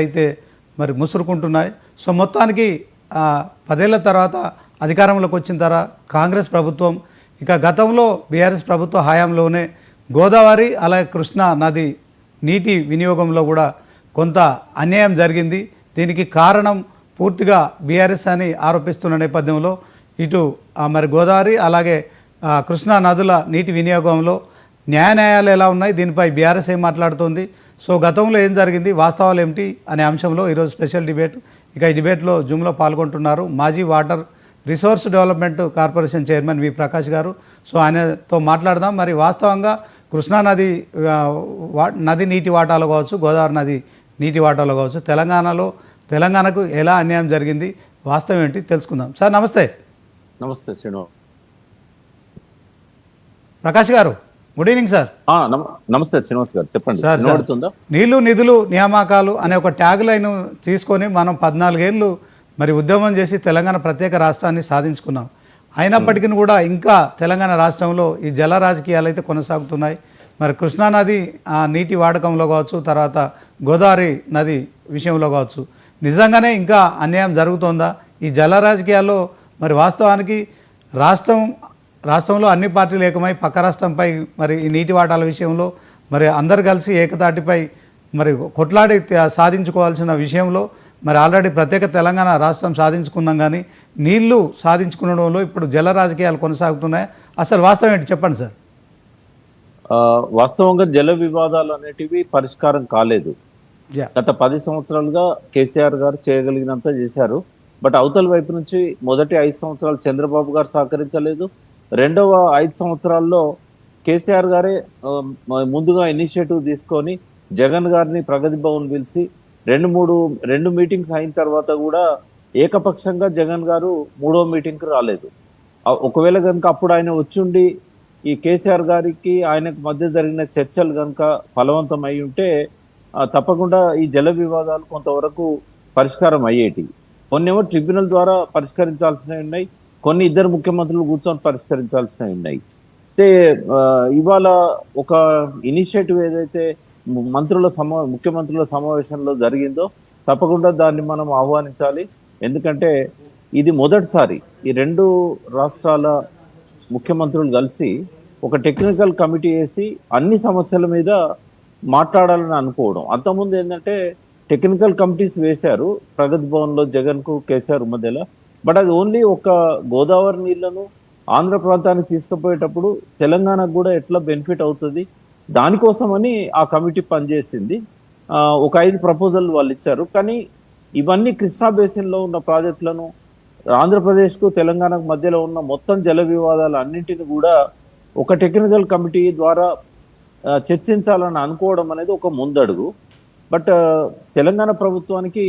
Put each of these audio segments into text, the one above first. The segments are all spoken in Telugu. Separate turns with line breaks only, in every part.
అయితే మరి ముసురుకుంటున్నాయి. సో మొత్తానికి పదేళ్ళ తర్వాత అధికారంలోకి వచ్చిన తర్వాత కాంగ్రెస్ ప్రభుత్వం ఇక గతంలో బీఆర్ఎస్ ప్రభుత్వ హయాంలోనే గోదావరి అలాగే కృష్ణా నది నీటి వినియోగంలో కూడా కొంత అన్యాయం జరిగింది. దీనికి కారణం పూర్తిగా బీఆర్ఎస్ అని ఆరోపిస్తున్న నేపథ్యంలో ఇటు మరి గోదావరి అలాగే కృష్ణా నదుల నీటి వినియోగంలో న్యాయ న్యాయాలు ఎలా ఉన్నాయి? దీనిపై బీఆర్ఎస్ ఏం మాట్లాడుతోంది? సో గతంలో ఏం జరిగింది? వాస్తవాలు ఏమిటి? అనే అంశంలో ఈరోజు స్పెషల్ డిబేట్. ఇక ఈ డిబేట్లో జూమ్లో పాల్గొంటున్నారు మాజీ water resource development corporation chairman V Prakash గారు. సో ఆయనతో మాట్లాడదాం. మరి వాస్తవంగా కృష్ణా నది ఆ, వా నది నీటి వాటాలో కావచ్చు గోదావరి నది నీటి వాటాలో కావచ్చు తెలంగాణలో తెలంగాణకు ఎలా అన్యాయం జరిగింది? వాస్తవం ఏంటి? తెలుసుకుందాం. సార్ నమస్తే.
నమస్తే శ్రీను.
ప్రకాష్ గారు. గుడ్ ఈవినింగ్ సార్
నమస్తే శ్రీనివాస్ గారు చెప్పండి.
నీళ్ళు నిధులు నియామకాలు అనే ఒక ట్యాగ్ లైన్ తీసుకొని మనం పద్నాలుగేళ్ళు మరి ఉద్యమం చేసి తెలంగాణ ప్రత్యేక రాష్ట్రాన్ని సాధించుకున్నాం. అయినప్పటికీ కూడా ఇంకా తెలంగాణ రాష్ట్రంలో ఈ జల రాజకీయాలు అయితే కొనసాగుతున్నాయి. మరి కృష్ణానది ఆ నీటి వాడకంలో కావచ్చు తర్వాత గోదావరి నది విషయంలో కావచ్చు. నిజంగానే ఇంకా అన్యాయం జరుగుతోందా? ఈ జల రాజకీయాల్లో మరి వాస్తవానికి రాష్ట్రం రాష్ట్రంలో అన్ని పార్టీలు ఏకమై పక్క రాష్ట్రంపై మరి ఈ నీటి వాటాల విషయంలో మరి అందరు కలిసి ఏకతాటిపై మరి కొట్లాడి సాధించుకోవాల్సిన విషయంలో మరి ఆల్రెడీ ప్రత్యేక తెలంగాణ రాష్ట్రం సాధించుకున్నాం కానీ నీళ్ళు సాధించుకునడంలో ఇప్పుడు జల రాజకీయాలు కొనసాగుతున్నాయి? అసలు వాస్తవం ఏంటి? చెప్పండి సార్.
వాస్తవంగా జల వివాదాలు అనేటివి పరిష్కారం కాలేదు. గత పది సంవత్సరాలుగా కేసీఆర్ గారు చేయగలిగినంత చేశారు. బట్ అవతల వైపు నుంచి మొదటి ఐదు సంవత్సరాలు చంద్రబాబు గారు సహకరించలేదు. రెండవ ఐదు సంవత్సరాల్లో కేసీఆర్ గారే ముందుగా ఇనిషియేటివ్ తీసుకొని జగన్ గారిని ప్రగతి భవన్ పిలిచి రెండు మూడు రెండు మీటింగ్స్ అయిన తర్వాత కూడా ఏకపక్షంగా జగన్ గారు మూడో మీటింగ్కి రాలేదు. ఒకవేళ కనుక అప్పుడు ఆయన వచ్చుండి ఈ కేసీఆర్ గారికి ఆయనకు మధ్య జరిగిన చర్చలు కనుక ఫలవంతం అయి ఉంటే తప్పకుండా ఈ జల వివాదాలు కొంతవరకు పరిష్కారం అయ్యేటివి. కొన్నేమో ట్రిబ్యునల్ ద్వారా పరిష్కరించాల్సినవి ఉన్నాయి. కొన్ని ఇద్దరు ముఖ్యమంత్రులు కూర్చొని పరిష్కరించాల్సినవి ఉన్నాయి. అయితే ఇవాళ ఒక ఇనిషియేటివ్ ఏదైతే మంత్రుల సమా ముఖ్యమంత్రుల సమావేశంలో జరిగిందో తప్పకుండా దాన్ని మనం ఆహ్వానించాలి. ఎందుకంటే ఇది మొదటిసారి ఈ రెండు రాష్ట్రాల ముఖ్యమంత్రులు కలిసి ఒక టెక్నికల్ కమిటీ వేసి అన్ని సమస్యల మీద మాట్లాడాలని అనుకోవడం. అంతకుముందు ఏంటంటే టెక్నికల్ కమిటీస్ వేశారు. ప్రగతి భవన్లో జగన్కు కేసీఆర్ మధ్యలో. బట్ అది ఓన్లీ ఒక గోదావరి నీళ్ళను ఆంధ్ర ప్రాంతానికి తీసుకుపోయేటప్పుడు తెలంగాణకు కూడా ఎట్లా బెనిఫిట్ అవుతుంది? దానికోసమని ఆ కమిటీ పనిచేసింది. ఒక ఐదు ప్రపోజల్ వాళ్ళు ఇచ్చారు. కానీ ఇవన్నీ కృష్ణా బేసిన్లో ఉన్న ప్రాజెక్టులను ఆంధ్రప్రదేశ్కు తెలంగాణకు మధ్యలో ఉన్న మొత్తం జల వివాదాలు అన్నింటిని కూడా ఒక టెక్నికల్ కమిటీ ద్వారా చర్చించాలని అనుకోవడం అనేది ఒక ముందడుగు. బట్ తెలంగాణ ప్రభుత్వానికి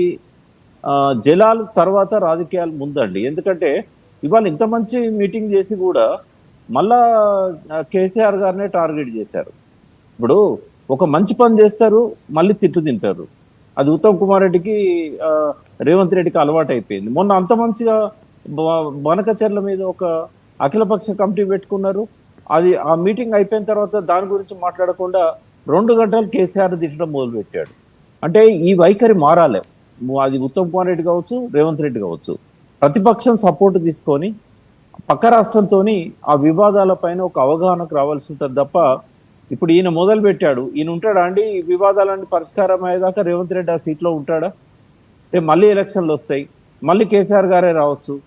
జలాలు తర్వాత రాజకీయాలు ముందండి. ఎందుకంటే ఇవాళ ఇంత మంచి మీటింగ్ చేసి కూడా మళ్ళా కేసీఆర్ గారినే టార్గెట్ చేశారు. ఇప్పుడు ఒక మంచి పని చేస్తారు మళ్ళీ తిట్లు తింటారు. అది ఉత్తమ్ కుమార్ రెడ్డికి రేవంత్ రెడ్డికి అలవాటు అయిపోయింది మొన్న అంత మంచిగా బ- బనకచర్ల మీద ఒక అఖిలపక్ష కమిటీ పెట్టుకున్నారు. అది ఆ మీటింగ్ అయిపోయిన తర్వాత దాని గురించి మాట్లాడకుండా రెండు గంటలు కేసీఆర్ తిట్టడం మొదలుపెట్టాడు. అంటే ఈ వైఖరి మారాలి. అది ఉత్తమ్ కుమార్ రెడ్డి కావచ్చు రేవంత్ రెడ్డి కావచ్చు. ప్రతిపక్షం సపోర్ట్ తీసుకొని పక్క రాష్ట్రంతో ఆ వివాదాల పైన ఒక అవగాహనకు రావాల్సి ఉంటుంది తప్ప ఇప్పుడు ఈయన మొదలు పెట్టాడు. ఈయన ఉంటాడా అండి? ఈ వివాదాలన్నీ పరిష్కారం అయ్యేదాకా రేవంత్ రెడ్డి ఆ సీట్లో ఉంటాడా? రేపు మళ్ళీ ఎలక్షన్లు వస్తాయి. మళ్ళీ కేసీఆర్ గారే రావచ్చు.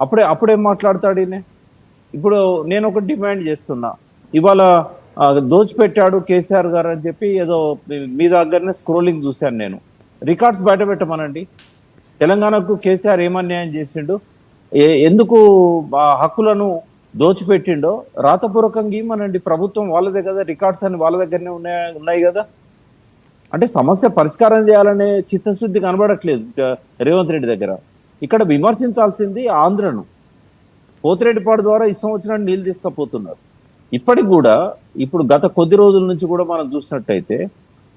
అప్పుడే అప్పుడేం మాట్లాడతాడు ఈయన. ఇప్పుడు నేను ఒక డిమాండ్ చేస్తున్నా. ఇవాళ దోచిపెట్టాడు కేసీఆర్ గారు అని చెప్పి ఏదో మీ- మీ దగ్గరనే స్క్రోలింగ్ చూశాను నేను. రికార్డ్స్ బయట పెట్టమనండి. తెలంగాణకు కేసీఆర్ ఏమన్యాయం చేసిండు? ఎందుకు హక్కులను దోచిపెట్టిండో రాతపూర్వకంగా ఇమ్మనండి. ప్రభుత్వం వాళ్ళదే కదా రికార్డ్స్ అని వాళ్ళ దగ్గరనే ఉన్నాయి ఉన్నాయి కదా? అంటే సమస్య పరిష్కారం చేయాలనే చిత్తశుద్ధి కనబడట్లేదు రేవంత్ రెడ్డి దగ్గర. ఇక్కడ విమర్శించాల్సింది ఆంధ్రను. పోతిరెడ్డిపాడు ద్వారా ఇష్టం వచ్చినట్టు నీళ్ళు తీసుకపోతున్నారు. ఇప్పటికి కూడా ఇప్పుడు గత కొద్ది రోజుల నుంచి కూడా మనం చూసినట్టయితే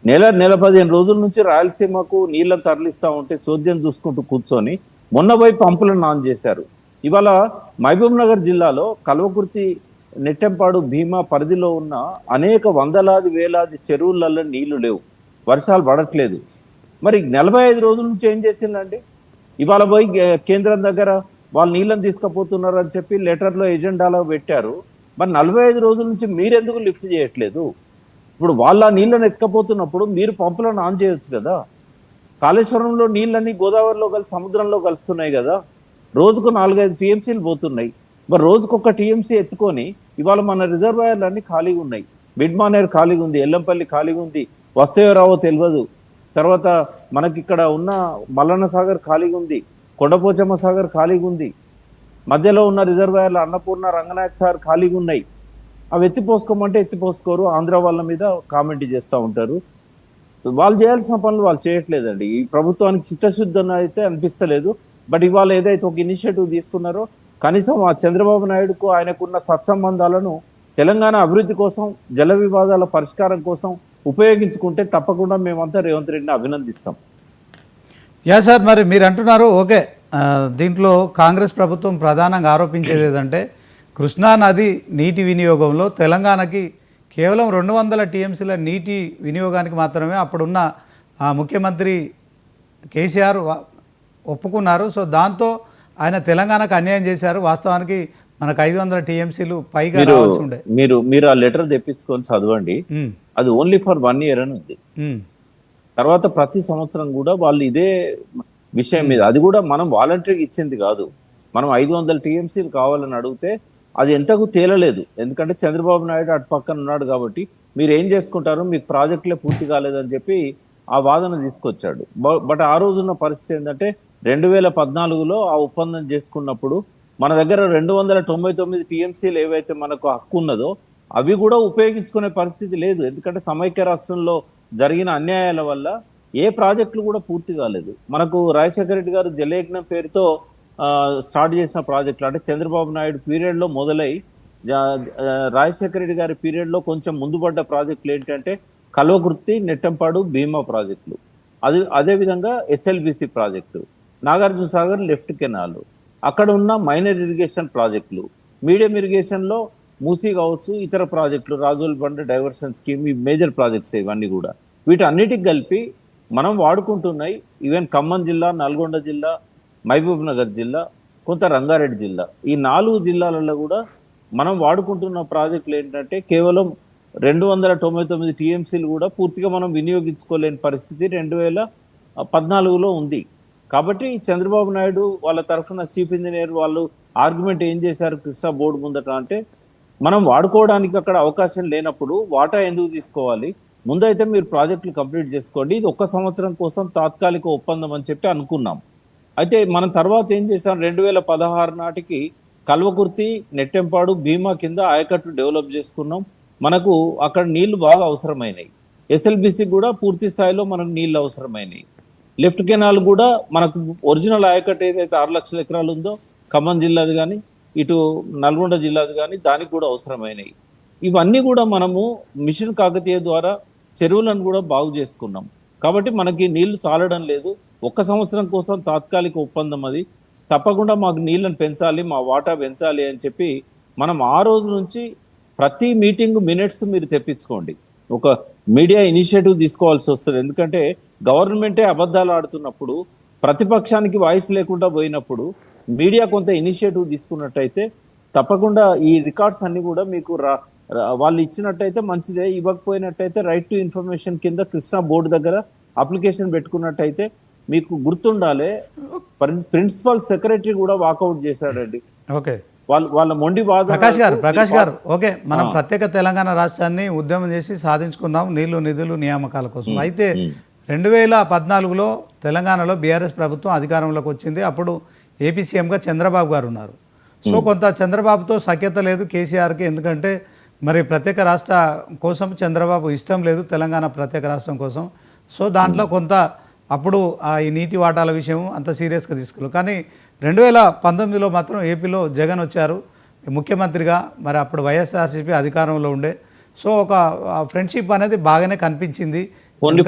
నెల నెల పదిహేను రోజుల నుంచి రాయలసీమకు నీళ్ళని తరలిస్తా ఉంటే చోద్యం చూసుకుంటూ కూర్చొని మొన్న పోయి పంపులను ఆన్ చేశారు. ఇవాళ మహబూబ్ నగర్ జిల్లాలో కల్వకుర్తి నెట్టెంపాడు భీమా పరిధిలో ఉన్న అనేక వందలాది వేలాది చెరువులలో నీళ్ళు లేవు. వర్షాలు పడట్లేదు. మరి నలభై ఐదు రోజుల నుంచి ఏం చేసిందండి? ఇవాళ పోయి కేంద్రం దగ్గర వాళ్ళు నీళ్ళని తీసుకుపోతున్నారు అని చెప్పి లెటర్లో ఎజెండాలో పెట్టారు. మరి నలభై ఐదు రోజుల నుంచి మీరెందుకు లిఫ్ట్ చేయట్లేదు? ఇప్పుడు వాళ్ళ నీళ్ళని ఎత్తుకపోతున్నప్పుడు మీరు పంపులను ఆన్ చేయొచ్చు కదా? కాళేశ్వరంలో నీళ్ళన్నీ గోదావరిలో కలిసి సముద్రంలో కలుస్తున్నాయి కదా? రోజుకు నాలుగైదు టీఎంసీలు పోతున్నాయి. మరి రోజుకు ఒక టీఎంసీ ఎత్తుకొని ఇవాళ మన రిజర్వాయర్లు అన్ని ఖాళీగా ఉన్నాయి. మిడ్ మానేర్ ఖాళీగా ఉంది ఎల్లంపల్లి ఖాళీగా ఉంది. వస్తాయో రావో తెలియదు తర్వాత మనకి ఇక్కడ ఉన్న మల్లన్న సాగర్ ఖాళీగా ఉంది. కొండపోచమ్మ సాగర్ ఖాళీగా ఉంది. మధ్యలో ఉన్న రిజర్వాయర్లు అన్నపూర్ణ రంగనాయక్ సార్ ఖాళీగా ఉన్నాయి. అవి ఎత్తిపోసుకోమంటే ఎత్తిపోసుకోరు ఆంధ్ర వాళ్ళ మీద కామెంట్ చేస్తూ ఉంటారు. వాళ్ళు చేయాల్సిన పనులు వాళ్ళు చేయట్లేదండి. ఈ ప్రభుత్వానికి చిత్తశుద్ధి అయితే అనిపిస్తలేదు. బట్ ఇవాళ ఏదైతే ఒక ఇనిషియేటివ్ తీసుకున్నారో కనీసం ఆ చంద్రబాబు నాయుడుకు ఆయనకున్న సత్సంబంధాలను తెలంగాణ అభివృద్ధి కోసం జల వివాదాల పరిష్కారం కోసం ఉపయోగించుకుంటే తప్పకుండా మేమంతా రేవంత్ రెడ్డిని అభినందిస్తాం.
యా సార్ మరి మీరు అంటున్నారు ఓకే దీంట్లో కాంగ్రెస్ ప్రభుత్వం ప్రధానంగా ఆరోపించేది ఏదంటే కృష్ణా నది నీటి వినియోగంలో తెలంగాణకి కేవలం రెండు వందల టీఎంసీల నీటి వినియోగానికి మాత్రమే అప్పుడున్న ఆ, ముఖ్యమంత్రి కేసీఆర్ ఒప్పుకున్నారు. సో దాంతో ఆయన తెలంగాణకు అన్యాయం చేశారు. వాస్తవానికి మనకు ఐదు వందల టీఎంసీలు పైగా
మీరు మీరు మీరు ఆ లెటర్ తెప్పించుకొని చదవండి. అది ఓన్లీ ఫర్ వన్ ఇయర్ అని ఉంది. తర్వాత ప్రతి సంవత్సరం కూడా వాళ్ళు ఇదే విషయం మీద అది కూడా మనం వాలంటరీగా ఇచ్చింది కాదు. మనం ఐదు వందల టీఎంసీలు కావాలని అడిగితే అది ఎంతకు తేలలేదు. ఎందుకంటే చంద్రబాబు నాయుడు అటు పక్కన ఉన్నాడు కాబట్టి మీరు ఏం చేసుకుంటారు? మీకు ప్రాజెక్టులే పూర్తి కాలేదని చెప్పి ఆ వాదన తీసుకొచ్చాడు. బట్ ఆ రోజున్న పరిస్థితి ఏంటంటే రెండు వేల పద్నాలుగులో ఆ ఒప్పందం చేసుకున్నప్పుడు మన దగ్గర రెండు వందల తొంభై తొమ్మిది టీఎంసీలు ఏవైతే మనకు హక్కు ఉన్నదో అవి కూడా ఉపయోగించుకునే పరిస్థితి లేదు. ఎందుకంటే సమైక్య రాష్ట్రంలో జరిగిన అన్యాయాల వల్ల ఏ ప్రాజెక్టులు కూడా పూర్తి కాలేదు. మనకు రాజశేఖర రెడ్డి గారు జలయజ్ఞం పేరుతో స్టార్ట్ చేసిన ప్రాజెక్టులు. అంటే చంద్రబాబు నాయుడు పీరియడ్లో మొదలై రాజశేఖర రెడ్డి గారి పీరియడ్లో కొంచెం ముందుపడ్డ ప్రాజెక్టులు ఏంటంటే కల్వకుర్తి నెట్టంపాడు భీమా ప్రాజెక్టులు. అది అదేవిధంగా SLBC project Nagarjuna Sagar left canal. అక్కడ ఉన్న మైనర్ ఇరిగేషన్ ప్రాజెక్టులు. మీడియం ఇరిగేషన్లో మూసీ కావచ్చు ఇతర ప్రాజెక్టులు రాజోల్ బండ డైవర్షన్ స్కీమ్ ఈ మేజర్ ప్రాజెక్ట్స్ ఇవన్నీ కూడా. వీటన్నిటికి కలిపి మనం వాడుకుంటున్నాయి. ఈవెన్ ఖమ్మం జిల్లా నల్గొండ జిల్లా మహబూబ్నగర్ జిల్లా కొంత రంగారెడ్డి జిల్లా. ఈ నాలుగు జిల్లాలలో కూడా మనం వాడుకుంటున్న ప్రాజెక్టులు ఏంటంటే కేవలం రెండు వందల తొంభై తొమ్మిది టీఎంసీలు కూడా పూర్తిగా మనం వినియోగించుకోలేని పరిస్థితి రెండు వేల పద్నాలుగులో ఉంది. కాబట్టి చంద్రబాబు నాయుడు వాళ్ళ తరఫున చీఫ్ ఇంజనీర్ వాళ్ళు ఆర్గ్యుమెంట్ ఏం చేశారు కృష్ణా బోర్డు ముందట అంటే మనం వాడుకోవడానికి అక్కడ అవకాశం లేనప్పుడు వాటా ఎందుకు తీసుకోవాలి? ముందైతే మీరు ప్రాజెక్టులు కంప్లీట్ చేసుకోండి. ఇది ఒక్క సంవత్సరం కోసం తాత్కాలిక ఒప్పందం అని చెప్పి అనుకున్నాం. అయితే మనం తర్వాత ఏం చేసాం రెండు వేల పదహారు నాటికి కల్వకుర్తి నెట్టెంపాడు భీమా కింద ఆయకట్టు డెవలప్ చేసుకున్నాం. మనకు అక్కడ నీళ్ళు బాగా అవసరమైనాయి. ఎస్ఎల్బిసి కూడా పూర్తి స్థాయిలో మనకు నీళ్ళు అవసరమైనాయి. లెఫ్ట్ కెనాల్ కూడా మనకు ఒరిజినల్ ఆయకట్టు ఏదైతే ఆరు లక్షల ఎకరాలు ఉందో ఖమ్మం జిల్లాది కానీ ఇటు నల్గొండ జిల్లాది కానీ దానికి కూడా అవసరమైనవి ఇవన్నీ కూడా మనము మిషన్ కాకతీయ ద్వారా చెరువులను కూడా బాగు చేసుకున్నాం. కాబట్టి మనకి నీళ్ళు చాలడం లేదు. ఒక్క సంవత్సరం కోసం తాత్కాలిక ఒప్పందం అది. తప్పకుండా మాకు నీళ్ళని పెంచాలి మా వాటా పెంచాలి అని చెప్పి మనం ఆ రోజు నుంచి ప్రతి మీటింగ్ మినిట్స్ మీరు తెప్పించుకోండి. ఒక మీడియా ఇనిషియేటివ్ తీసుకోవాల్సి వస్తుంది. ఎందుకంటే గవర్నమెంటే అబద్ధాలు ఆడుతున్నప్పుడు ప్రతిపక్షానికి వాయిస్ లేకుండా పోయినప్పుడు మీడియా కొంత ఇనిషియేటివ్ తీసుకున్నట్టయితే తప్పకుండా ఈ రికార్డ్స్ అన్ని కూడా మీకు రా రా- వాళ్ళు ఇచ్చినట్టయితే మంచిదే. ఇవ్వకపోయినట్టయితే రైట్ టు ఇన్ఫర్మేషన్ కింద కృష్ణా బోర్డు దగ్గర అప్లికేషన్ పెట్టుకున్నట్టయితే మీకు గుర్తుండాలి ప్రిన్సిపల్ సెక్రటరీ కూడా వాకౌట్ చేశాడండి.
ఓకే.
వాళ్ళ వాళ్ళ మొండి వాదన
ప్రకాష్ గారు ప్రకాష్ గారు ఓకే మనం ప్రత్యేక తెలంగాణ రాష్ట్రాన్ని ఉద్యమం చేసి సాధించుకున్నాం నీళ్ళు నిధులు నియామకాల కోసం. అయితే రెండు వేల పద్నాలుగులో తెలంగాణలో బీఆర్ఎస్ ప్రభుత్వం అధికారంలోకి వచ్చింది. అప్పుడు ఏపీ సీఎంగా చంద్రబాబు గారు ఉన్నారు. సో కొంత చంద్రబాబుతో సఖ్యత లేదు కేసీఆర్కి. ఎందుకంటే మరి ప్రత్యేక రాష్ట్ర కోసం చంద్రబాబు ఇష్టం లేదు తెలంగాణ ప్రత్యేక రాష్ట్రం కోసం. సో దాంట్లో కొంత అప్పుడు ఆ ఈ నీటి వాటాల విషయం అంత సీరియస్గా తీసుకెళ్ళారు కానీ రెండు వేల పంతొమ్మిదిలో మాత్రం ఏపీలో జగన్ వచ్చారు. ముఖ్యమంత్రిగా మరి అప్పుడు వైఎస్ఆర్సీపీ అధికారంలో ఉండే. సో ఒక ఫ్రెండ్షిప్ అనేది బాగానే కనిపించింది.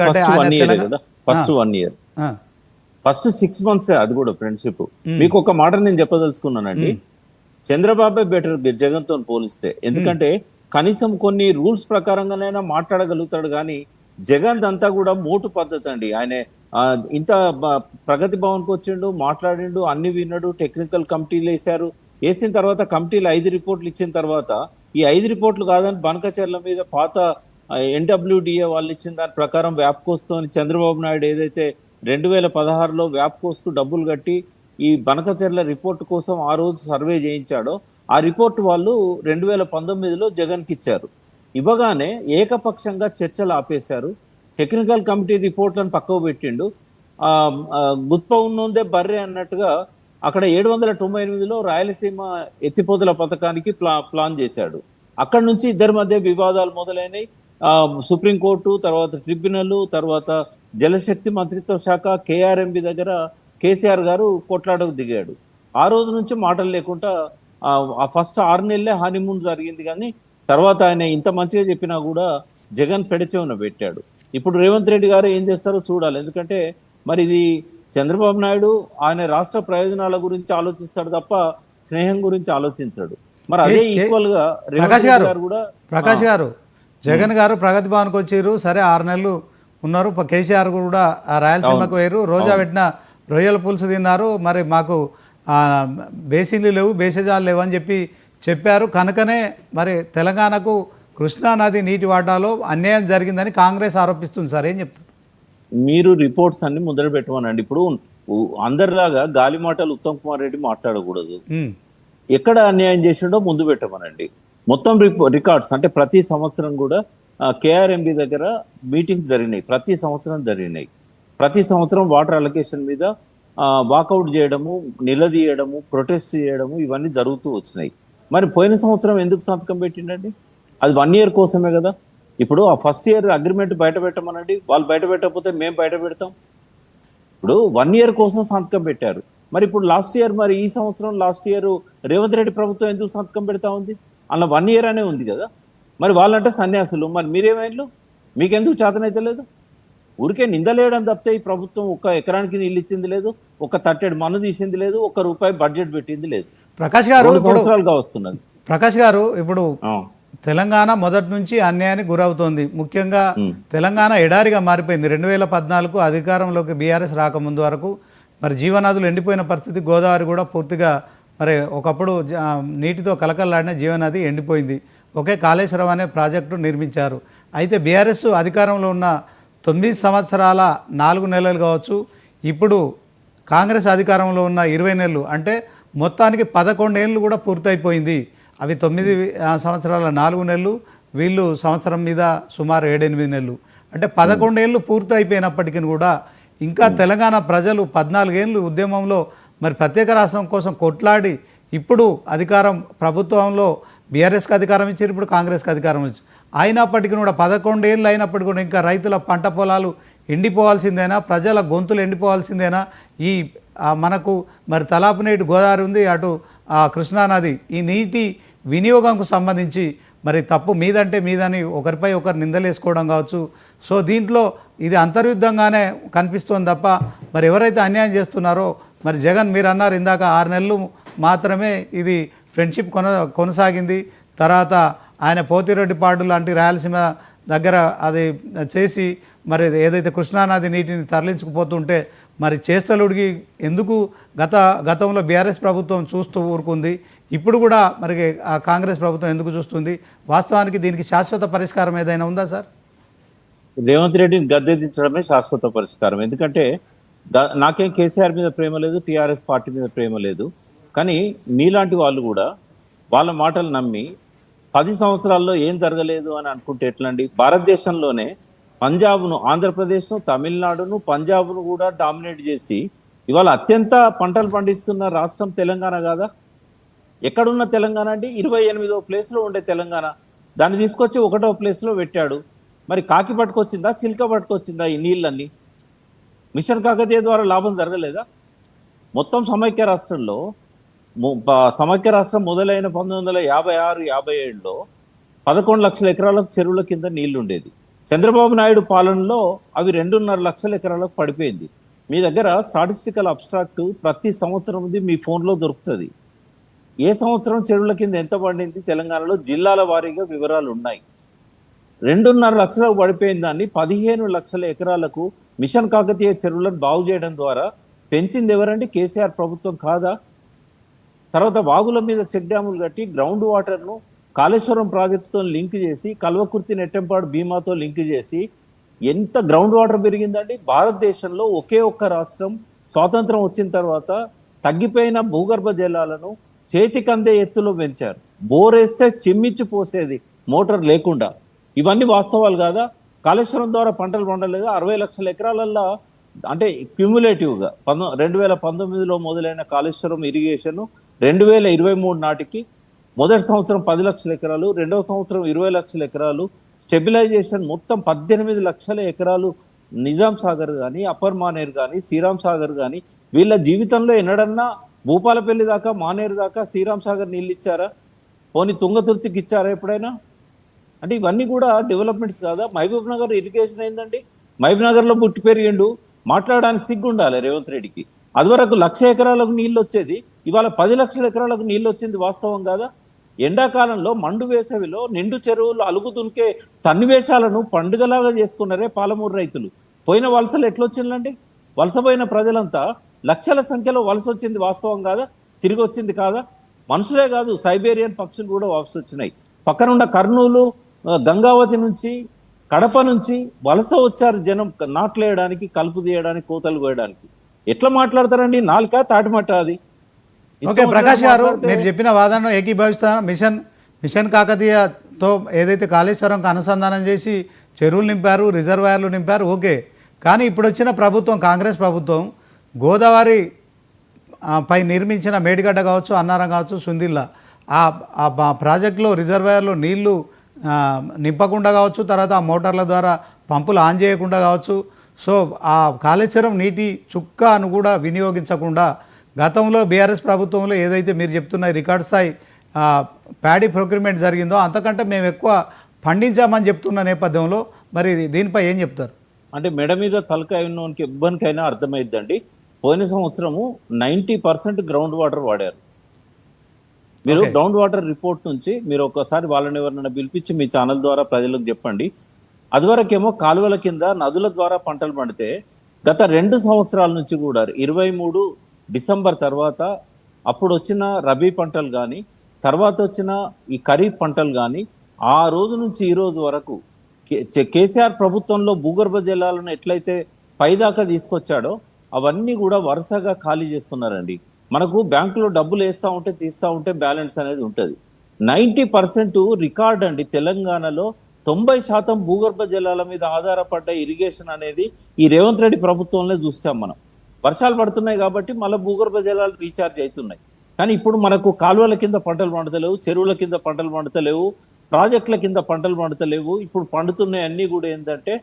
First one year first one year
ఆ,
ఫస్ట్ సిక్స్ మంత్స్ అది కూడా ఫ్రెండ్షిప్ మీకు ఒక మాట నేను చెప్పదలుచుకున్నానండి. చంద్రబాబే బెటర్ జగన్తో పోలిస్తే. ఎందుకంటే కనీసం కొన్ని రూల్స్ ప్రకారంగానైనా మాట్లాడగలుగుతాడు కానీ జగన్ అంతా కూడా మోటు పద్ధతి అండి. ఆయన ఇంత ప్రగతి భవన్కి వచ్చిండు మాట్లాడిండు అన్ని విన్నాడు టెక్నికల్ కమిటీలు వేశారు. వేసిన తర్వాత కమిటీలు ఐదు రిపోర్ట్లు ఇచ్చిన తర్వాత ఈ ఐదు రిపోర్ట్లు కాదని బనకచర్ల మీద పాత ఎన్డబ్ల్యూడిఏ వాళ్ళు ఇచ్చిన దాని ప్రకారం వ్యాప్కోస్తో చంద్రబాబు నాయుడు ఏదైతే రెండు వేల పదహారులో వ్యాప్కోస్కు డబ్బులు కట్టి ఈ బనకచర్ల రిపోర్ట్ కోసం ఆ రోజు సర్వే చేయించాడో ఆ రిపోర్ట్ వాళ్ళు రెండు వేల పంతొమ్మిదిలో జగన్కి ఇచ్చారు. ఇవ్వగానే ఏకపక్షంగా చర్చలు ఆపేశారు. టెక్నికల్ కమిటీ రిపోర్ట్లను పక్కకు పెట్టిండు. గుత్ప ఉన్నోందే బర్రె అన్నట్టుగా అక్కడ ఏడు వందల తొంభై ఎనిమిదిలో రాయలసీమ ఎత్తిపోతల పథకానికి ప్లా ప్లాన్ చేశాడు. అక్కడ నుంచి ఇద్దరి మధ్య వివాదాలు మొదలైనవి సుప్రీంకోర్టు తర్వాత ట్రిబ్యునల్ తర్వాత జలశక్తి మంత్రిత్వ శాఖ కేఆర్ఎంబి దగ్గర కేసీఆర్ గారు కొట్లాడకు దిగాడు. ఆ రోజు నుంచి మాటలు లేకుండా ఆ, ఆ ఫస్ట్ ఆరు నెలలే హనీమూన్ జరిగింది కానీ తర్వాత ఆయన ఇంత మంచిగా చెప్పినా కూడా జగన్ పెడచెవున పెట్టాడు. ఇప్పుడు రేవంత్ రెడ్డి గారు ఏం చేస్తారో చూడాలి. ఎందుకంటే మరి ఇది చంద్రబాబు నాయుడు ఆయన రాష్ట్ర ప్రయోజనాల గురించి ఆలోచిస్తాడు తప్ప స్నేహం గురించి ఆలోచించాడు. మరి అదే ఈక్వల్గా
ప్రకాష్ గారు,
కూడా
ప్రకాష్ గారు జగన్ గారు ప్రగతి భవన్కి వచ్చారు. సరే ఆరు నెలలు ఉన్నారు. కేసీఆర్ కూడా ఆ రాయలసీమకు వేరు రోజా పెట్టిన రొయ్యల పులుసు తిన్నారు. మరి మాకు బేసిన్లు లేవు బేసిజాలు లేవు అని చెప్పి చెప్పారు. కనుకనే మరి తెలంగాణకు కృష్ణా నది నీటి వాటాలో అన్యాయం జరిగిందని కాంగ్రెస్ ఆరోపిస్తుంది సార్ ఏం చెప్తారు?
మీరు రిపోర్ట్స్ అన్ని ముందర పెట్టమనండి. ఇప్పుడు అందరిలాగా గాలి మాటలు ఉత్తమ్ కుమార్ రెడ్డి మాట్లాడకూడదు. ఎక్కడ అన్యాయం చేసిండో ముందు పెట్టమనండి. మొత్తం రికార్డ్స్ అంటే ప్రతి సంవత్సరం కూడా కేఆర్ఎంబి దగ్గర మీటింగ్స్ జరిగినాయి. ప్రతి సంవత్సరం జరిగినాయి. ప్రతి సంవత్సరం వాటర్ అలొకేషన్ మీద వాకౌట్ చేయడము నిలదీయడము ప్రొటెస్ట్ చేయడము ఇవన్నీ జరుగుతూ వచ్చినాయి. మరి పోయిన సంవత్సరం ఎందుకు సంతకం పెట్టిండండి? అది వన్ ఇయర్ కోసమే కదా. ఇప్పుడు ఆ ఫస్ట్ ఇయర్ అగ్రిమెంట్ బయట పెట్టమనండి. వాళ్ళు బయట పెట్టకపోతే మేము బయట పెడతాం. ఇప్పుడు వన్ ఇయర్ కోసం సంతకం పెట్టారు. మరి ఇప్పుడు లాస్ట్ ఇయర్ మరి ఈ సంవత్సరం లాస్ట్ ఇయర్ రేవంత్ రెడ్డి ప్రభుత్వం ఎందుకు సంతకం పెడతా ఉంది? అలా వన్ ఇయర్ అనే ఉంది కదా. మరి వాళ్ళంటే సన్యాసులు. మరి మీరేమైనా మీకెందుకు చేతనైతే లేదు? ఊరికే నిందలేయడం తప్పితే ఈ ప్రభుత్వం ఒక్క ఎకరానికి నీళ్ళు ఇచ్చింది లేదు ఒక తట్టెడు మన్ను తీసింది లేదు ఒక్క రూపాయి బడ్జెట్ పెట్టింది లేదు.
ప్రకాష్ గారు
సంవత్సరాలుగా వస్తున్నది.
ప్రకాష్ గారు ఇప్పుడు తెలంగాణ మొదటి నుంచి అన్యాయానికి గురవుతోంది. ముఖ్యంగా తెలంగాణ ఎడారిగా మారిపోయింది. రెండు వేల పద్నాలుగు అధికారంలోకి బీఆర్ఎస్ రాకముందు వరకు మరి జీవనదులు ఎండిపోయిన పరిస్థితి గోదావరి కూడా పూర్తిగా మరి ఒకప్పుడు నీటితో కలకల్లాడిన జీవనది ఎండిపోయింది. ఒకే కాళేశ్వరం అనే ప్రాజెక్టు నిర్మించారు. అయితే బీఆర్ఎస్ అధికారంలో ఉన్న తొమ్మిది సంవత్సరాల నాలుగు నెలలు కావచ్చు ఇప్పుడు కాంగ్రెస్ అధికారంలో ఉన్న ఇరవై నెలలు అంటే మొత్తానికి పదకొండేళ్ళు కూడా పూర్తయిపోయింది. అవి తొమ్మిది సంవత్సరాల నాలుగు నెలలు వీళ్ళు సంవత్సరం మీద సుమారు ఏడెనిమిది నెలలు. అంటే పదకొండేళ్ళు పూర్తి అయిపోయినప్పటికీ కూడా ఇంకా తెలంగాణ ప్రజలు పద్నాలుగేళ్ళు ఉద్యమంలో మరి ప్రత్యేక రాష్ట్రం కోసం కొట్లాడి ఇప్పుడు అధికారం ప్రభుత్వంలో బీఆర్ఎస్కి అధికారం ఇచ్చారు ఇప్పుడు కాంగ్రెస్కి అధికారం ఇచ్చారు. అయినప్పటికీ కూడా పదకొండేళ్ళు అయినప్పటికీ కూడా ఇంకా రైతుల పంట పొలాలు ఎండిపోవాల్సిందేనా ప్రజల గొంతులు ఎండిపోవాల్సిందేనా? ఈ మనకు మరి తలాపు నీటి గోదావరి ఉంది అటు ఆ, కృష్ణానది ఈ నీటి వినియోగంకు సంబంధించి మరి తప్పు మీదంటే మీదని ఒకరిపై ఒకరు నిందలేసుకోవడం కావచ్చు. సో దీంట్లో ఇది అంతర్యుద్ధంగానే కనిపిస్తోంది తప్ప మరి ఎవరైతే అన్యాయం చేస్తున్నారో మరి జగన్ మీరు అన్నారు ఇందాక ఆరు నెలలు మాత్రమే ఇది ఫ్రెండ్షిప్ కొన కొనసాగింది. తర్వాత ఆయన పోతిరెడ్డి పాడు లాంటి రాయలసీమ దగ్గర అది చేసి మరి ఏదైతే కృష్ణానది నీటిని తరలించుకుపోతుంటే మరి చేష్టలుడికి ఎందుకు గత గతంలో బీఆర్ఎస్ ప్రభుత్వం చూస్తూ ఊరుకుంది ఇప్పుడు కూడా మరి ఆ కాంగ్రెస్ ప్రభుత్వం ఎందుకు చూస్తుంది? వాస్తవానికి దీనికి శాశ్వత పరిష్కారం ఏదైనా ఉందా సార్?
రేవంత్ రెడ్డిని గద్దెదించడమే శాశ్వత పరిష్కారం. ఎందుకంటే నాకేం కేసీఆర్ మీద ప్రేమ లేదు టీఆర్ఎస్ పార్టీ మీద ప్రేమ లేదు. కానీ మీలాంటి వాళ్ళు కూడా వాళ్ళ మాటలు నమ్మి పది సంవత్సరాల్లో ఏం జరగలేదు అని అనుకుంటే ఎట్లండి? భారతదేశంలోనే పంజాబ్ను ఆంధ్రప్రదేశ్ను తమిళనాడును పంజాబ్ను కూడా డామినేట్ చేసి ఇవాళ అత్యంత పంటలు పండిస్తున్న రాష్ట్రం తెలంగాణ కాదా? ఎక్కడున్న తెలంగాణ అంటే ఇరవై ఎనిమిదో ప్లేస్లో ఉండే తెలంగాణ. దాన్ని తీసుకొచ్చి ఒకటో ప్లేస్లో పెట్టాడు. మరి కాకి పట్టుకొచ్చిందా? చిలుక పట్టుకొచ్చిందా ఈ నీళ్ళన్నీ? మిషన్ కాకతీయ ద్వారా లాభం జరగలేదా? మొత్తం సమైక్య రాష్ట్రంలో సమైక్య రాష్ట్రం మొదలైన పంతొమ్మిది వందల యాభై ఆరు యాభై ఏడులో పదకొండు లక్షల ఎకరాలకు చెరువుల కింద నీళ్ళుండేది. చంద్రబాబు నాయుడు పాలనలో అవి రెండున్నర లక్షల ఎకరాలకు పడిపోయింది. మీ దగ్గర స్టాటిస్టికల్ అబ్స్ట్రాక్ట్ ప్రతి సంవత్సరం మీ ఫోన్లో దొరుకుతుంది. ఏ సంవత్సరం చెరువుల కింద ఎంత పడింది? తెలంగాణలో జిల్లాల వారీగా వివరాలు ఉన్నాయి రెండున్నర లక్షలకు పడిపోయిన దాన్ని పదిహేను లక్షల ఎకరాలకు మిషన్ కాకతీయ చెరువులను బాగు చేయడం ద్వారా పెంచింది ఎవరండి? కేసీఆర్ ప్రభుత్వం కాదా? తర్వాత వాగుల మీద చెక్ డ్యాములు కట్టి గ్రౌండ్ వాటర్ను కాళేశ్వరం ప్రాజెక్టుతో లింక్ చేసి కల్వకుర్తి నెట్టెంపాడు భీమాతో లింక్ చేసి ఎంత గ్రౌండ్ వాటర్ పెరిగిందండి? భారతదేశంలో ఒకే ఒక్క రాష్ట్రం స్వాతంత్రం వచ్చిన తర్వాత తగ్గిపోయిన భూగర్భ జలాలను చేతికందే ఎత్తులో పెంచారు. బోరేస్తే చిమ్మిచ్చి పోసేది మోటార్ లేకుండా. ఇవన్నీ వాస్తవాలు కాదా? కాళేశ్వరం ద్వారా పంటలు పండలేదు? అరవై లక్షల ఎకరాలల్లో అంటే క్యూములేటివ్గా పంతొ రెండు వేల పంతొమ్మిదిలో మొదలైన కాళేశ్వరం ఇరిగేషన్ రెండు వేల ఇరవై మూడు నాటికి మొదటి సంవత్సరం పది లక్షల ఎకరాలు రెండవ సంవత్సరం ఇరవై లక్షల ఎకరాలు స్టెబిలైజేషన్ మొత్తం పద్దెనిమిది లక్షల ఎకరాలు నిజాం సాగర్ కానీ అప్పర్ మానేర్ కానీ శ్రీరామ్ సాగర్ కానీ వీళ్ళ జీవితంలో ఎన్నడన్నా భూపాలపల్లి దాకా మానేరు దాకా శ్రీరామ్ సాగర్ నీళ్ళు ఇచ్చారా? పోనీ తుంగతుర్తికి ఇచ్చారా ఎప్పుడైనా? అంటే ఇవన్నీ కూడా డెవలప్మెంట్స్ కాదా? మహబూబ్ నగర్ ఇరిగేషన్ అయిందండి మహబూబ్ నగర్లో పుట్టి పెరిగిండు. మాట్లాడడానికి సిగ్గు ఉండాలి రేవంత్ రెడ్డికి. అదివరకు లక్ష ఎకరాలకు నీళ్ళు వచ్చేది ఇవాళ పది లక్షల ఎకరాలకు నీళ్ళు వచ్చింది వాస్తవం కాదా? ఎండాకాలంలో మండు వేసవిలో నిండు చెరువులు అలుగుతునికే సన్నివేశాలను పండుగలాగా చేసుకున్నారే పాలమూరు రైతులు. పోయిన వలసలు ఎట్లొచ్చిందండి వలసపోయిన ప్రజలంతా లక్షల సంఖ్యలో వలస వచ్చింది వాస్తవం కాదా? తిరిగి వచ్చింది కాదా? మనుషులే కాదు సైబేరియన్ పక్షులు కూడా వలస వచ్చినాయి. పక్కనున్న కర్నూలు గంగావతి నుంచి కడప నుంచి వలస వచ్చారు జనం నాట్లేయడానికి కలుపు తీయడానికి కోతలు కోయడానికి. ఎట్లా మాట్లాడతారండి? నాలుక తాటిమట్ట అది.
ఓకే ప్రకాష్ గారు మీరు చెప్పిన వాదనను ఏకీభవిస్తాను మిషన్ మిషన్ కాకతీయతో ఏదైతే కాళేశ్వరంకి అనుసంధానం చేసి చెరువులు నింపారు రిజర్వాయర్లు నింపారు ఓకే. కానీ ఇప్పుడు వచ్చిన ప్రభుత్వం కాంగ్రెస్ ప్రభుత్వం గోదావరి పై నిర్మించిన మేడిగడ్డ కావచ్చు అన్నారం కావచ్చు సుందిల్లా ఆ ప్రాజెక్టులో రిజర్వాయర్లో నీళ్ళు నింపకుండా కావచ్చు తర్వాత ఆ మోటార్ల ద్వారా పంపులు ఆన్ చేయకుండా కావచ్చు సో ఆ కాళేశ్వరం నీటి చుక్కను కూడా వినియోగించకుండా గతంలో బీఆర్ఎస్ ప్రభుత్వంలో ఏదైతే మీరు చెప్తున్న రికార్డ్ స్థాయి ప్యాడీ ప్రొక్యూర్మెంట్ జరిగిందో అంతకంటే మేము ఎక్కువ పండించామని చెప్తున్న నేపథ్యంలో మరి దీనిపై ఏం చెప్తారు?
అంటే మెడ మీద తలకాయ ఉన్నోనికి ఇబ్బందికైనా అర్థమైద్దండి. పోయిన సంవత్సరము నైంటీ పర్సెంట్ గ్రౌండ్ వాటర్ వాడారు. మీరు. గ్రౌండ్ వాటర్ రిపోర్ట్ నుంచి మీరు ఒకసారి వాళ్ళని ఎవరినైనా పిలిపించి మీ ఛానల్ ద్వారా ప్రజలకు చెప్పండి. అదివరకేమో కాలువల కింద నదుల ద్వారా పంటలు పండితే గత రెండు సంవత్సరాల నుంచి కూడా ఇరవై మూడు డిసెంబర్ తర్వాత అప్పుడు వచ్చిన రబీ పంటలు కానీ తర్వాత వచ్చిన ఈ ఖరీఫ్ పంటలు కానీ ఆ రోజు నుంచి ఈ రోజు వరకు కే- కేసీఆర్ ప్రభుత్వంలో భూగర్భ జలాలను ఎట్లయితే పైదాకా తీసుకొచ్చాడో అవన్నీ కూడా వరుసగా ఖాళీ చేస్తున్నారండి. మనకు బ్యాంకులో డబ్బులు వేస్తూ ఉంటే తీస్తూ ఉంటే బ్యాలెన్స్ అనేది ఉంటుంది. నైంటీ పర్సెంట్ రికార్డ్ అండి తెలంగాణలో తొంభై శాతం భూగర్భ జలాల మీద ఆధారపడ్డ ఇరిగేషన్ అనేది ఈ రేవంత్ రెడ్డి ప్రభుత్వంలో చూస్తాం మనం. వర్షాలు పడుతున్నాయి కాబట్టి మళ్ళీ భూగర్భ జలాలు రీఛార్జ్ అవుతున్నాయి. కానీ ఇప్పుడు మనకు కాలువల కింద పంటలు పండుతలేవు చెరువుల కింద పంటలు పండుతలేవు ప్రాజెక్టుల కింద పంటలు పండుతలేవు. ఇప్పుడు పండుతున్నాయి అన్నీ కూడా ఏంటంటే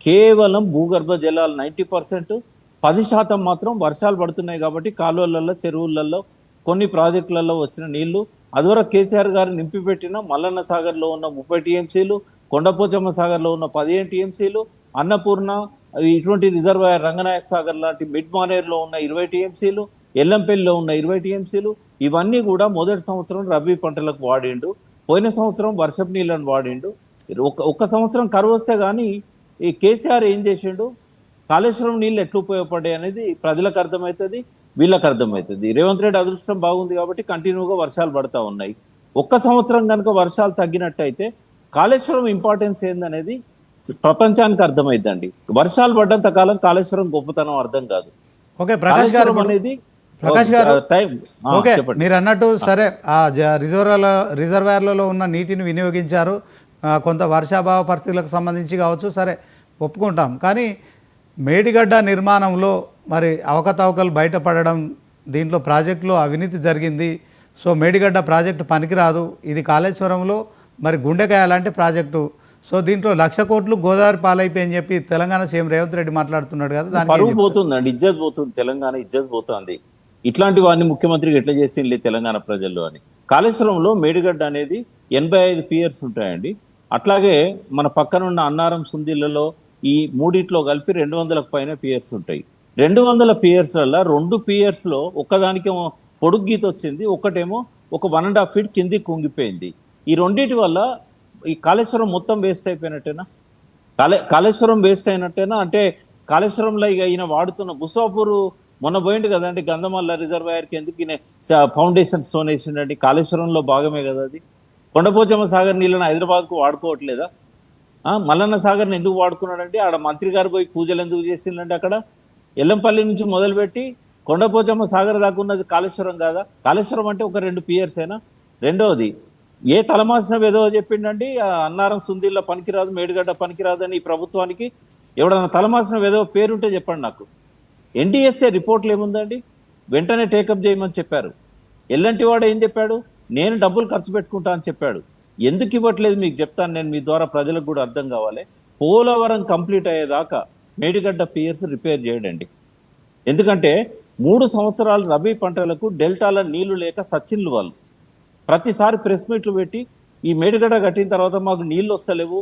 కేవలం భూగర్భ జలాలు నైంటీ పర్సెంట్ పది శాతం మాత్రం వర్షాలు పడుతున్నాయి కాబట్టి కాలువలలో చెరువులలో కొన్ని ప్రాజెక్టులలో వచ్చిన నీళ్ళు. అదివరకు కేసీఆర్ గారు నింపిపెట్టిన మల్లన్న సాగర్లో ఉన్న ముప్పై టీఎంసీలు కొండపోచమ్మ సాగర్లో ఉన్న పదిహేను టీఎంసీలు అన్నపూర్ణ ఇటువంటి రిజర్వాయర్ రంగనాయక సాగర్ లాంటి మిడ్ మానేర్లో ఉన్న ఇరవై టీఎంసీలు ఎల్లంపల్లిలో ఉన్న ఇరవై టీఎంసీలు ఇవన్నీ కూడా మొదటి సంవత్సరం రబీ పంటలకు వాడిండు పోయిన సంవత్సరం వర్షపు నీళ్ళను వాడిండు. ఒక ఒక్క సంవత్సరం కరువు వస్తే కానీ ఈ కేసీఆర్ ఏం చేసిండు? కాళేశ్వరం నీళ్ళు ఎట్లా ఉపయోగపడ్డాయి అనేది ప్రజలకు అర్థమవుతుంది వీళ్ళకి అర్థమవుతుంది రేవంత్ రెడ్డి అదృష్టం బాగుంది కాబట్టి కంటిన్యూగా వర్షాలు పడతా ఉన్నాయి. ఒక్క సంవత్సరం కనుక వర్షాలు తగ్గినట్టయితే కాళేశ్వరం ఇంపార్టెన్స్ ఏందనేది ప్రపంచానికి అర్థమైద్దండి. వర్షాలు పడ్డంత కాలం కాళేశ్వరం గొప్పతనం అర్థం కాదు.
ఓకే ప్రకాష్ గారు
అనేది
ప్రకాష్ గారు ఓకే మీరు అన్నట్టు సరే ఆ రిజర్వాయర్ల రిజర్వాయర్లలో ఉన్న నీటిని వినియోగించారు. కొంత వర్షాభావ పరిస్థితులకు సంబంధించి కావచ్చు సరే ఒప్పుకుంటాం. కానీ మేడిగడ్డ నిర్మాణంలో మరి అవకతవకలు బయటపడడం దీంట్లో ప్రాజెక్టులో అవినీతి జరిగింది. సో మేడిగడ్డ ప్రాజెక్టు పనికిరాదు. ఇది కాళేశ్వరంలో మరి గుండెకాయ లాంటి ప్రాజెక్టు. సో దీంట్లో లక్ష కోట్లు గోదావరి పాలైపోయి అని చెప్పి తెలంగాణ సీఎం రేవంత్ రెడ్డి మాట్లాడుతున్నాడు కదా దానికి ఏం
పరువు? పోతుందండి ఇజ్జత్ పోతుంది తెలంగాణ ఇజ్జత్ పోతుంది. ఇట్లాంటి వాడిని ముఖ్యమంత్రికి ఎట్లా చేసింది తెలంగాణ ప్రజల్లో అని. కాళేశ్వరంలో మేడిగడ్డ అనేది ఎనభై ఐదు పియర్స్ ఉంటాయండి. అట్లాగే మన పక్కన ఉన్న అన్నారం సుందిళ్ళలో ఈ మూడిట్లో కలిపి రెండు వందలకు పైన పియర్స్ ఉంటాయి. రెండు వందల పియర్స్లలో రెండు పియర్స్లో ఒక్కదానికేమో పొడుగు గీత వచ్చింది ఒకటేమో ఒక వన్ అండ్ హాఫ్ ఫీట్ కిందికి కుంగిపోయింది. ఈ రెండింటి వల్ల ఈ కాళేశ్వరం మొత్తం వేస్ట్ అయిపోయినట్టేనా? కాళే కాళేశ్వరం వేస్ట్ అయినట్టేనా? అంటే కాళేశ్వరంలో ఇక ఈయన వాడుతున్న గుసాపూరు మొన్న పోయిండు కదండి గంధమల్ల రిజర్వాయర్కి ఎందుకు ఈయన ఫౌండేషన్ స్టోన్ వేసిండండి? కాళేశ్వరంలో భాగమే కదా అది. కొండపోచమ్మ సాగర్ నీళ్ళని హైదరాబాద్కు వాడుకోవట్లేదా? మల్లన్న సాగర్ని ఎందుకు వాడుకున్నాడంటే ఆడ మంత్రి గారు పోయి పూజలు ఎందుకు చేసిండంటే అక్కడ? ఎల్లంపల్లి నుంచి మొదలుపెట్టి కొండపోచమ్మ సాగర్ దాకా ఉన్నది కాళేశ్వరం కాదా? కాళేశ్వరం అంటే ఒక రెండు పియర్స్ అయినా రెండవది ఏ తలమాసిన ఏదో చెప్పిండండి ఆ అన్నారం సుందిల్ల పనికిరాదు మేడిగడ్డ పనికిరాదని ఈ ప్రభుత్వానికి ఎవడన్నా తలమాసిన ఏదో పేరుంటే చెప్పండి నాకు. ఎన్డీఎస్ఏ రిపోర్ట్లు ఏముందండి? వెంటనే టేకప్ చేయమని చెప్పారు. ఎల్లంటి వాడు ఏం చెప్పాడు? నేను డబ్బులు ఖర్చు పెట్టుకుంటా అని చెప్పాడు. ఎందుకు ఇవ్వట్లేదు మీకు చెప్తాను నేను మీ ద్వారా ప్రజలకు కూడా అర్థం కావాలి. పోలవరం కంప్లీట్ అయ్యేదాకా మేడిగడ్డ పియర్స్ రిపేర్ చేయడండి. ఎందుకంటే మూడు సంవత్సరాలు రబీ పంటలకు డెల్టాల నీళ్ళు లేక సచిన్లు వాళ్ళు. ప్రతిసారి ప్రెస్ మీట్లు పెట్టి ఈ మేడిగడ్డ కట్టిన తర్వాత మాకు నీళ్ళు వస్తలేవు.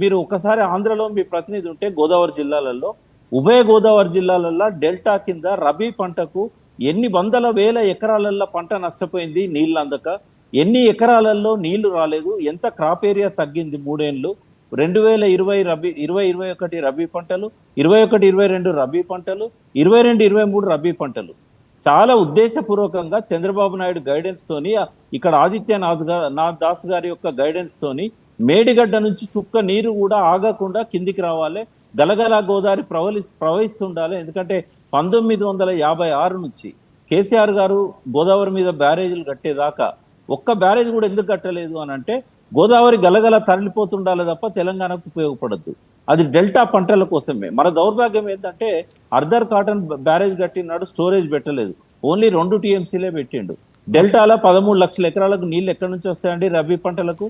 మీరు ఒకసారి ఆంధ్రలో మీ ప్రతినిధి ఉంటే గోదావరి జిల్లాలలో ఉభయ గోదావరి జిల్లాలలో డెల్టా కింద రబీ పంటకు ఎన్ని వందల వేల ఎకరాలలో పంట నష్టపోయింది నీళ్ళు అందక ఎన్ని ఎకరాలలో నీళ్ళు రాలేదు ఎంత క్రాప్ ఏరియా తగ్గింది మూడేళ్ళు రెండు వేల ఇరవై రబీ ఇరవై ఇరవై ఒకటి రబీ పంటలు ఇరవై ఒకటి ఇరవై రెండు రబీ పంటలు ఇరవై రెండు ఇరవై మూడు రబీ పంటలు. చాలా ఉద్దేశపూర్వకంగా చంద్రబాబు నాయుడు గైడెన్స్ తోని ఇక్కడ ఆదిత్యనాథ్ నాథ్ దాస్ గారి యొక్క గైడెన్స్ తోని మేడిగడ్డ నుంచి చుక్క నీరు కూడా ఆగకుండా కిందికి రావాలి. గలగల గోదావరి ప్రవలి ప్రవహిస్తుండాలి. ఎందుకంటే పంతొమ్మిది వందల యాభై ఆరు నుంచి కేసీఆర్ గారు గోదావరి మీద బ్యారేజీలు కట్టేదాకా ఒక్క బ్యారేజ్ కూడా ఎందుకు కట్టలేదు అని అంటే గోదావరి గలగల తరలిపోతుండాలి తప్ప తెలంగాణకు ఉపయోగపడద్దు. అది డెల్టా పంటల కోసమే. మన దౌర్భాగ్యం ఏంటంటే అర్ధర్ కాటన్ బ్యారేజ్ కట్టినాడు స్టోరేజ్ పెట్టలేదు. ఓన్లీ రెండు టీఎంసీలే పెట్టిండు. డెల్టాలో పదమూడు లక్షల ఎకరాలకు నీళ్ళు ఎక్కడి నుంచి వస్తాయండి రబీ పంటలకు?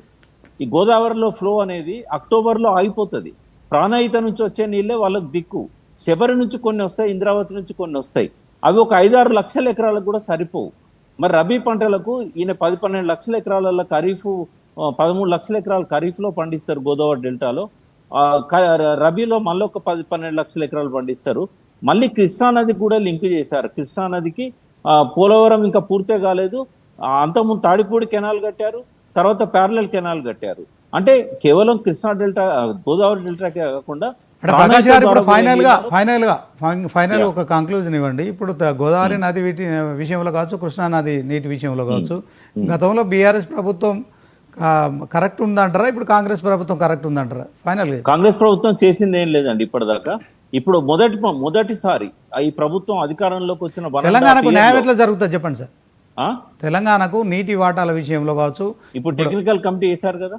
ఈ గోదావరిలో ఫ్లో అనేది అక్టోబర్లో ఆగిపోతుంది. ప్రాణహిత నుంచి వచ్చే నీళ్ళే వాళ్ళకు దిక్కు. శబరి నుంచి కొన్ని వస్తాయి ఇంద్రావతి నుంచి కొన్ని వస్తాయి. అవి ఒక ఐదారు లక్షల ఎకరాలకు కూడా సరిపోవు. మరి రబీ పంటలకు ఈయన పది పన్నెండు లక్షల ఎకరాలలో ఖరీఫ్ పదమూడు లక్షల ఎకరాలు ఖరీఫ్లో పండిస్తారు గోదావరి డెల్టాలో. రబీలో మళ్ళీ ఒక పది పన్నెండు లక్షల ఎకరాలు పండిస్తారు. మళ్ళీ కృష్ణానది కూడా లింక్ చేశారు. కృష్ణానదికి పోలవరం ఇంకా పూర్తే కాలేదు. అంతకుముందు తాడిపూడి కెనాల్ కట్టారు. తర్వాత ప్యారలల్ కెనాల్ కట్టారు. అంటే కేవలం కృష్ణా డెల్టా గోదావరి డెల్టాకే కాకుండా
అంటే ప్రకాష్ గారు ఇప్పుడు
ప్రాణహిత
ఫైనల్ ఒక కంక్లూజన్ ఇవ్వండి. ఇప్పుడు గోదావరి నది వీటి విషయంలో కావచ్చు కృష్ణా నది నీటి విషయంలో కావచ్చు. గతంలో బీఆర్ఎస్ ప్రభుత్వం కరెక్ట్ ఉందంటారా? ఇప్పుడు కాంగ్రెస్ ప్రభుత్వం కరెక్ట్ ఉందంటారా? ఫైనల్
కాంగ్రెస్ ప్రభుత్వం చేసింది ఏం లేదండి ఇప్పటిదాకా. ఇప్పుడు మొదటి మొదటిసారి ఈ ప్రభుత్వం అధికారంలోకి వచ్చిన
తెలంగాణకు న్యాయం ఎట్లా జరుగుతుంది చెప్పండి సార్?
ఆ?
తెలంగాణకు నీటి వాటాల విషయంలో కావచ్చు.
ఇప్పుడు టెక్నికల్ కమిటీ వేశారు కదా.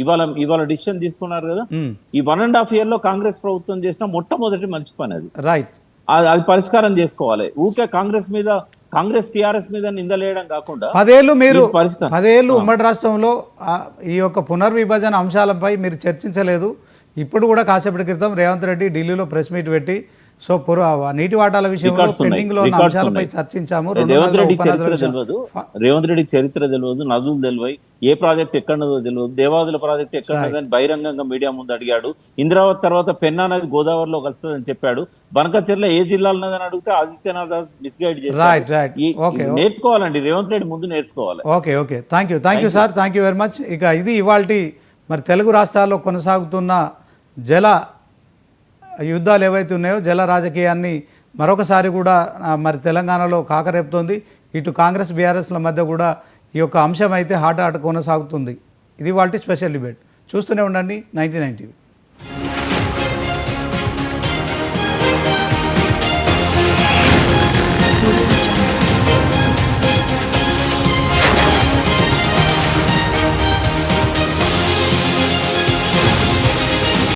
ఇవాళ ఇవాళ డిసిషన్ తీసుకున్నారు కదా. ఈ వన్ అండ్ హాఫ్ ఇయర్లో కాంగ్రెస్ ప్రభుత్వం చేసిన మొట్టమొదటి మంచి పని అది.
రైట్
అది అది పరిష్కారం చేసుకోవాలి. ఊకే కాంగ్రెస్ మీద కాంగ్రెస్ టిఆర్ఎస్ మీద నిందలేయడం కాకుండా
పదేళ్ళు మీరు పదేళ్ళు ఉమ్మడి రాష్ట్రంలో ఈ యొక్క పునర్విభజన అంశాలపై మీరు చర్చించలేదు. ఇప్పుడు కూడా కాసేపటి క్రితం రేవంత్ రెడ్డి ఢిల్లీలో ప్రెస్ మీట్ పెట్టి సో పుర నీటి వాటాల విషయంలో.
పెండింగ్లో
అంశాలపై. చర్చించాము.
రేవంత్ రెడ్డి చరిత్ర తెలియదు రేవంత్ రెడ్డి చరిత్ర తెలియదు నదులు తెలివై. ఏ ప్రాజెక్ట్ ఎక్కడదో తెలియదు దేవాదుల ప్రాజెక్ట్ ఎక్కడదని బహిరంగంగా మీడియా ముందు అడిగాడు. ఇంద్రావతి తర్వాత పెన్నా నది గోదావరిలో కలుస్తుందని చెప్పాడు. బనకచెర్ల ఏ జిల్లాలో ఉన్నదని అడిగితే ఆదిత్యనాథ్ దాస్ మిస్గైడ్
ఓకే
నేర్చుకోవాలండి. రేవంత్ రెడ్డి ముందు నేర్చుకోవాలి.
Okay okay thank you thank you sir thank you very much ఇక ఇది ఇవాల్టి మరి తెలుగు రాష్ట్రాల్లో కొనసాగుతున్న జల యుద్ధాలు ఏవైతే ఉన్నాయో జల రాజకీయాన్ని మరొకసారి కూడా మరి తెలంగాణలో కాకరేపుతోంది. ఇటు కాంగ్రెస్ బీఆర్ఎస్ల మధ్య కూడా ఈ యొక్క అంశం అయితే హాట్ ఆట కొనసాగుతుంది. ఇది వాళ్ళ స్పెషల్ డిబేట్. చూస్తూనే ఉండండి నైన్టీ. Nine TV